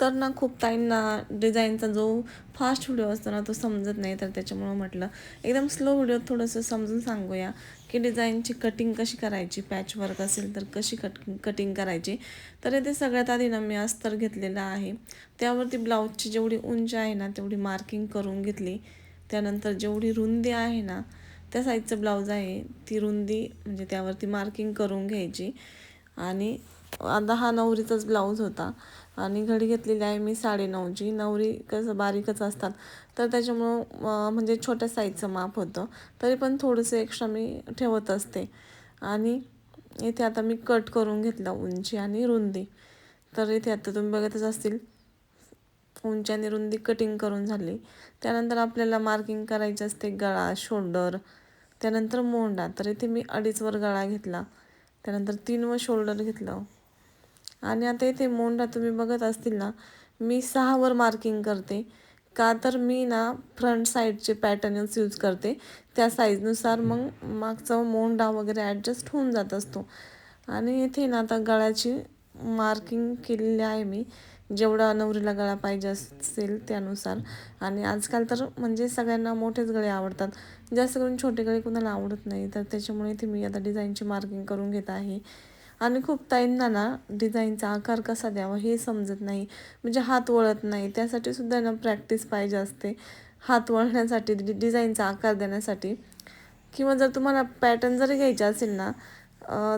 तर ना खूप ताईंना डिझाईनचा जो फास्ट व्हिडिओ असतो ना तो समजत नाही तर त्याच्यामुळं म्हटलं एकदम स्लो व्हिडिओ थोडंसं समजून सांगूया की डिझाईनची कटिंग कशी करायची पॅच वर्क असेल तर कशी कट कटिंग करायची. तर येथे सगळ्यात आधी ना मी अस्तर घेतलेलं आहे. त्यावरती ब्लाऊजची जेवढी उंची आहे ना तेवढी मार्किंग करून घेतली. त्यानंतर जेवढी रुंदी आहे ना त्या साईजचं ब्लाऊज आहे ती रुंदी म्हणजे त्यावरती मार्किंग करून घ्यायची. आणि आता हा नवरीचाच ब्लाऊज होता. आणि घडी घेतलेली आहे मी साडेनऊची नवरी कसं बारीकच असतात. तर त्याच्यामुळं म्हणजे छोट्या साईजचं माप होतं. तरी पण थोडंसं एक्स्ट्रा मी ठेवत असते. आणि इथे आता मी कट करून घेतलं उंची आणि रुंदी. तर इथे आता तुम्ही बघतच असतील उंची आणि रुंदी कटिंग करून झाली. त्यानंतर आपल्याला मार्किंग करायची असते गळा शोल्डर त्यानंतर मोंडा तर इथे मी अडीचवर गळा घेतला. त्यानंतर तीन व शोल्डर घेतलं. आणि आता इथे मोंडा तुम्ही बघत असतील ना मी सहावर मार्किंग करते. का तर मी ना फ्रंट साईडचे पॅटर्नच यूज करते. त्या साईजनुसार मग मागचा मोंडा वगैरे ॲडजस्ट होऊन जात असतो. आणि इथे ना आता गळ्याची मार्किंग केलेली आहे मी. जेवढा नवरीला गळा पाहिजे असेल त्यानुसार. आणि आजकाल तर म्हणजे सगळ्यांना मोठेच गळे आवडतात. जास्त करून छोटे गळे कुणाला आवडत नाही. तर त्याच्यामुळे इथे मी आता डिझाईनची मार्किंग करून घेत आहे. आणि खूप ताईंना ना डिझाईनचा आकार कसा द्यावा हे समजत नाही. म्हणजे हात वळत नाही. त्यासाठी सुद्धा ना प्रॅक्टिस पाहिजे असते. हात वळण्यासाठी डि डिझाईनचा आकार देण्यासाठी. किंवा जर तुम्हाला पॅटर्न जर घ्यायचे असेल ना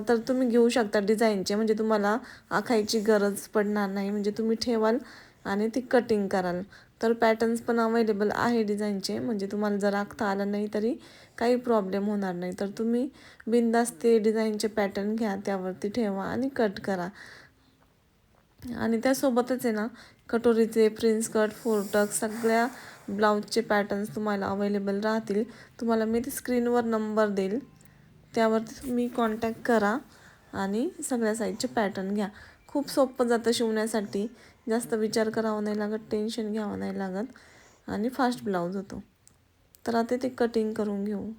तर तुम्ही घेऊ शकता डिझाईनचे म्हणजे तुम्हाला आखायची गरज पडणार नाही. म्हणजे तुम्ही ठेवाल आणि ती कटिंग कराल. तर पॅटर्न्स पण अवेलेबल आहे डिझाईनचे म्हणजे तुम्हाला जर आखता आलं नाही तरी काही प्रॉब्लेम होणार नाही. तर तुम्ही बिंदास ते डिझाईनचे पॅटर्न घ्या त्यावरती ठेवा आणि कट करा. आणि त्यासोबतच आहे ना कटोरीचे प्रिन्स कट फोरटक सगळ्या ब्लाऊजचे पॅटर्न्स तुम्हाला अवेलेबल राहतील. तुम्हाला मी ते स्क्रीनवर नंबर देईल. त्यावरती तुम्ही कॉन्टॅक्ट करा आणि सगळ्या साईजचे पॅटर्न घ्या. खूप सोपं जातं शिवण्यासाठी. जास्त विचार करावा नाही लागत टेन्शन घ्यावं नाही लागत आणि फास्ट ब्लाऊज होतो. तर आता ते कटिंग करून घेऊ.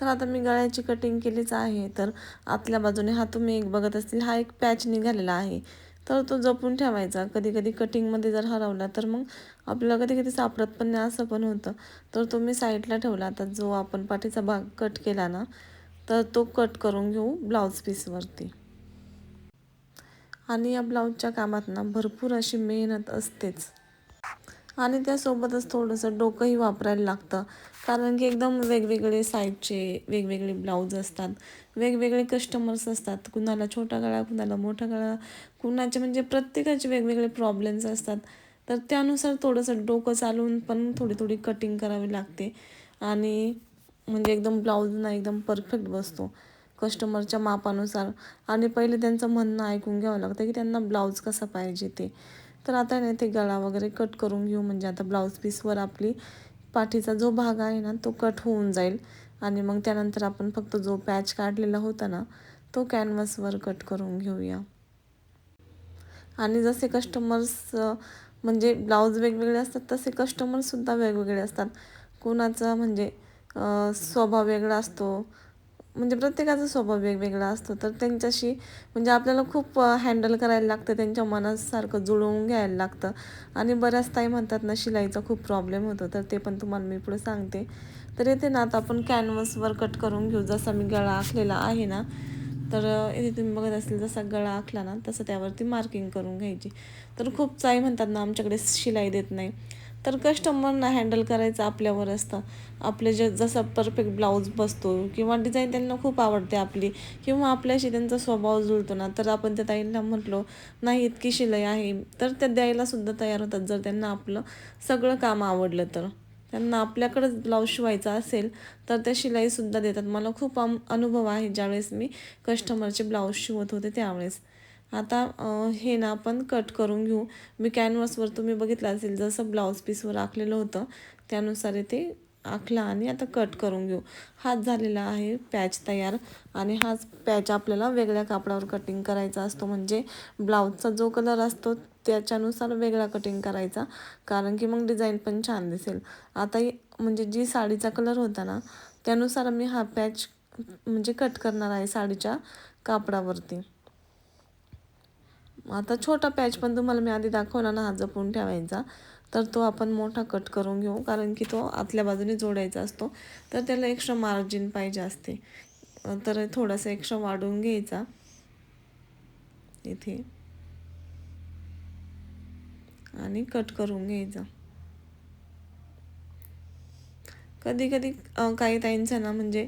तर आता मी गळ्याची कटिंग केलीच आहे. तर आतल्या बाजूने हा तुम्ही एक बघत असतील हा एक पॅच निघालेला आहे. तर तो जपून ठेवायचा. कधी कधी कटिंगमध्ये जर हरवला तर मग आपल्याला कधी कधी सापडत पण नाही असं पण होतं. तर तो मी साईडला ठेवला. आता जो आपण पाठीचा भाग कट केला ना तर तो कट करून घेऊ ब्लाऊज पीसवरती आणि या ब्लाऊजच्या कामात ना भरपूर अशी मेहनत असतेच. आणि त्यासोबतच थोडंसं डोकंही वापरायला लागतं. कारण की एकदम वेगवेगळे साईजचे वेगवेगळे ब्लाऊज असतात. वेगवेगळे कस्टमर्स असतात. कुणाला छोटा गळा कुणाला मोठा गळा कुणाचे म्हणजे प्रत्येकाचे वेगवेगळे प्रॉब्लेम्स असतात. तर त्यानुसार थोडंसं डोकं चालवून पण थोडी थोडी कटिंग करावी लागते. आणि म्हणजे एकदम ब्लाऊज ना एकदम परफेक्ट बसतो. कस्टमरच्या मापानुसार. आणि पहिले त्यांचं म्हणणं ऐकून घ्यावं लागतं की त्यांना ब्लाऊज कसा पाहिजे ते. तर आता नाही ते गळा वगैरे कट करून घेऊ म्हणजे आता ब्लाऊज पीसवर आपली पाठीचा जो भाग आहे ना तो कट होऊन जाईल. आणि मग त्यानंतर आपण फक्त जो पॅच काढलेला होता ना तो कॅनव्हासवर कट करून घेऊया. आणि जसे कस्टमर्स म्हणजे ब्लाऊज वेगवेगळे असतात तसे कस्टमरसुद्धा वेगवेगळे असतात. कोणाचा म्हणजे स्वभाव वेगळा असतो म्हणजे प्रत्येकाचा स्वभाव वेगवेगळा असतो. तर त्यांच्याशी म्हणजे आपल्याला खूप हँडल करायला लागतं त्यांच्या मनासारखं जुळवून घ्यायला लागतं. आणि बऱ्याच ताई म्हणतात ना शिलाईचा खूप प्रॉब्लेम होतो. तर ते पण तुम्हाला मी पुढे सांगते. तर येते ना आता आपण कॅनव्हसवर कट करून घेऊ. जसा मी गळा आखलेला आहे ना तर इथे तुम्ही बघत असेल जसा गळा आखला ना तसं त्यावरती मार्किंग करून घ्यायची. तर खूप चाई म्हणतात ना आमच्याकडे शिलाई देत नाही. तर कस्टमरना हँडल करायचं आपल्यावर असतं. आपले जे जसं परफेक्ट ब्लाऊज बसतो किंवा डिझाईन त्यांना खूप आवडते आपली किंवा आपल्याशी त्यांचा स्वभाव जुळतो ना तर आपण त्या ताईंना म्हटलो नाही इतकी शिलाई आहे. तर त्या द्यायला सुद्धा तयार होतात जर त्यांना आपलं सगळं काम आवडलं तर. त्यांना आपल्याकडंच ब्लाऊज शिवायचा असेल तर त्या शिलाईसुद्धा देतात. मला खूप अम अनुभव आहे ज्यावेळेस मी कस्टमरचे ब्लाऊज शिवत होते त्यावेळेस. आता हे ना आपण कट करून घेऊ. मी कॅनव्हासवर तुम्ही बघितलं असेल जसं ब्लाऊज पीसवर आखलेलं होतं त्यानुसार ते आखला आणि आता कट करून घेऊ. हाच झालेला आहे पॅच तयार आणि हाच पॅच आपल्याला वेगळ्या कापडावर कटिंग करायचा असतो. म्हणजे ब्लाऊजचा जो कलर असतो त्याच्यानुसार वेगळा कटिंग करायचा. कारण की मग डिझाईन पण छान दिसेल. आता म्हणजे जी साडीचा कलर होता ना त्यानुसार मी हा पॅच म्हणजे कट करणार आहे साडीच्या कापडावरती. आता छोटा पॅच पण तुम्हाला मी आधी दाखवला ना हा जपून ठेवायचा. तर तो आपण मोठा कट करून घेऊ कारण की तो आतल्या बाजूने जोडायचा असतो. तर त्याला एक्स्ट्रा मार्जिन पाहिजे असते. तर थोडासा एक्स्ट्रा वाढवून घ्यायचा. इथे. आणि कट करून घ्यायचा. कधी कधी काही ताईंचा ना म्हणजे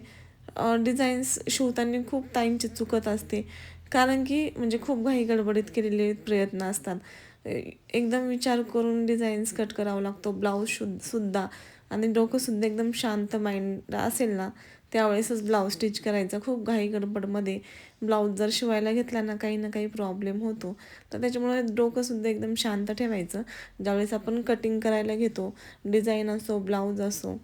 डिझाईन्स शिवताना खूप ताईंची चुकत असते. कारण की म्हणजे खूप घाई गडबडीत केलेले प्रयत्न असतात. एकदम विचार करून डिझाईन्स कट करावा लागतो ब्लाऊज शुद्ध सुद्धा. आणि डोकंसुद्धा एकदम शांत माइंड असेल ना त्यावेळेसच ब्लाऊज स्टिच करायचा. खूप घाई गडबडमध्ये ब्लाऊज जर शिवायला घेतला ना काही ना काही प्रॉब्लेम होतो. तर त्याच्यामुळे डोकंसुद्धा एकदम शांत ठेवायचं. ज्यावेळेस आपण कटिंग करायला घेतो डिझाईन असो ब्लाऊज असो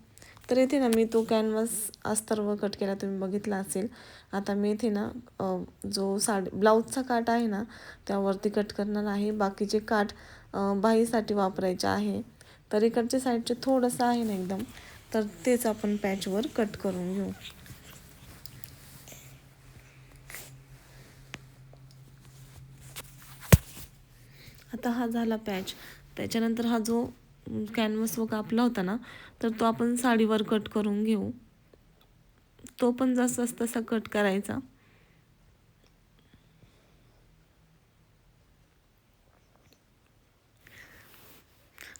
तर इथे ना मी तो कॅनव्हास अस्तर्व कट केला तुम्ही बघितला असेल. आता मी इथे ना जो साडी ब्लाऊजचा काठ आहे ना त्यावरती कट करणार आहे. बाकीचे काठ बाहीसाठी वापरायचे आहे. तर इकडच्या साईडचे थोडंसं आहे ना एकदम तर तेच आपण पॅचवर कट करून घेऊ. आता हा झाला पॅच त्याच्यानंतर हा जो कॅनवस व कापला होता ना तर तो आपण साडीवर कट करून घेऊ. तो पण जसाच तसा कट करायचा.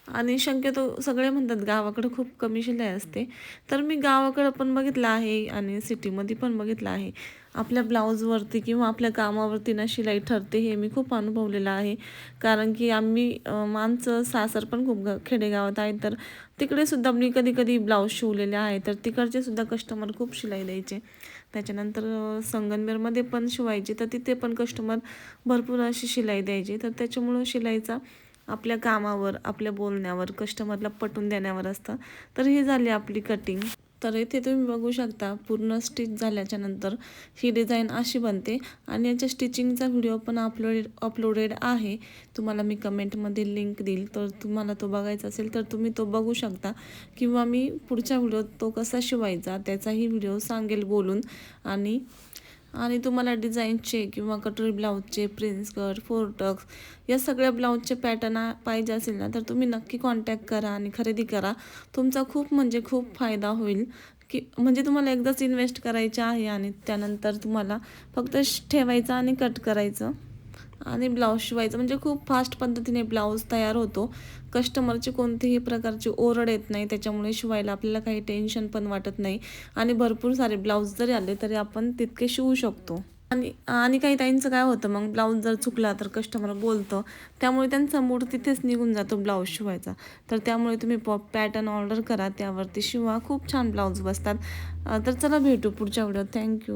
आणि शक्यतो सगळे म्हणतात गावाकडं खूप कमी शिलाई असते. तर मी गावाकडं पण बघितलं आहे आणि सिटीमध्ये पण बघितलं आहे. आपल्या ब्लाऊजवरती किंवा आपल्या कामावरती ना शिलाई ठरते हे मी खूप अनुभवलेलं आहे. कारण की आम्ही आमचं सासर पण खूप ग खेडेगावात आहे. तर तिकडेसुद्धा मी कधी कधी ब्लाऊज शिवलेले आहे. तर तिकडचे सुद्धा कस्टमर खूप शिलाई द्यायचे. त्याच्यानंतर संगनमेरमध्ये पण शिवायचे. तर तिथे पण कस्टमर भरपूर अशी शिलाई द्यायची. तर त्याच्यामुळं शिलाईचा आपल्या कामावर आपल्या बोलण्यावर कस्टमरला पटवून देण्यावर असतं. तर ही झाली आपली कटिंग तर इथे तुम्ही बघू शकता पूर्ण स्टिच झाल्याच्यानंतर ही डिझाईन अशी बनते. आणि याच्या स्टिचिंगचा व्हिडिओ पण अपलोडेड अपलोडेड आहे. तुम्हाला मी कमेंटमध्ये लिंक देईल. तर तुम्हाला तो बघायचा असेल तर तुम्ही तो बघू शकता. किंवा मी पुढच्या व्हिडिओत तो कसा शिवायचा त्याचाही व्हिडिओ सांगेल बोलून. आणि आणि तुम्हाला डिझाईनचे किंवा कटोरी ब्लाऊजचे प्रिन्स कट फोर टक्स या सगळ्या ब्लाऊजचे पॅटर्न पाहिजे असेल ना तर तुम्ही नक्की कॉन्टॅक्ट करा आणि खरेदी करा. तुमचा खूप म्हणजे खूप फायदा होईल. की म्हणजे तुम्हाला एकदाच इन्व्हेस्ट करायचे आहे आणि त्यानंतर तुम्हाला फक्त ठेवायचं आणि कट करायचं. आणि ब्लाऊज शिवायचं. म्हणजे खूप फास्ट पद्धतीने ब्लाऊज तयार होतो. कस्टमरची कोणतीही प्रकारची ओरड येत नाही. त्याच्यामुळे शिवायला आपल्याला काही टेन्शन पण वाटत नाही. आणि भरपूर सारे ब्लाऊज जरी आले तरी आपण तितके शिवू शकतो. आणि आणि काही ताईंचं काय होतं मग ब्लाऊज जर चुकला तर कस्टमर बोलतं. त्यामुळे त्यांचा मूड तिथेच निघून जातो ब्लाऊज शिवायचा. तर त्यामुळे तुम्ही पॉप पॅटर्न ऑर्डर करा. त्यावरती शिवा. खूप छान ब्लाऊज बसतात. तर चला भेटू पुढच्या व्हिडिओत थँक्यू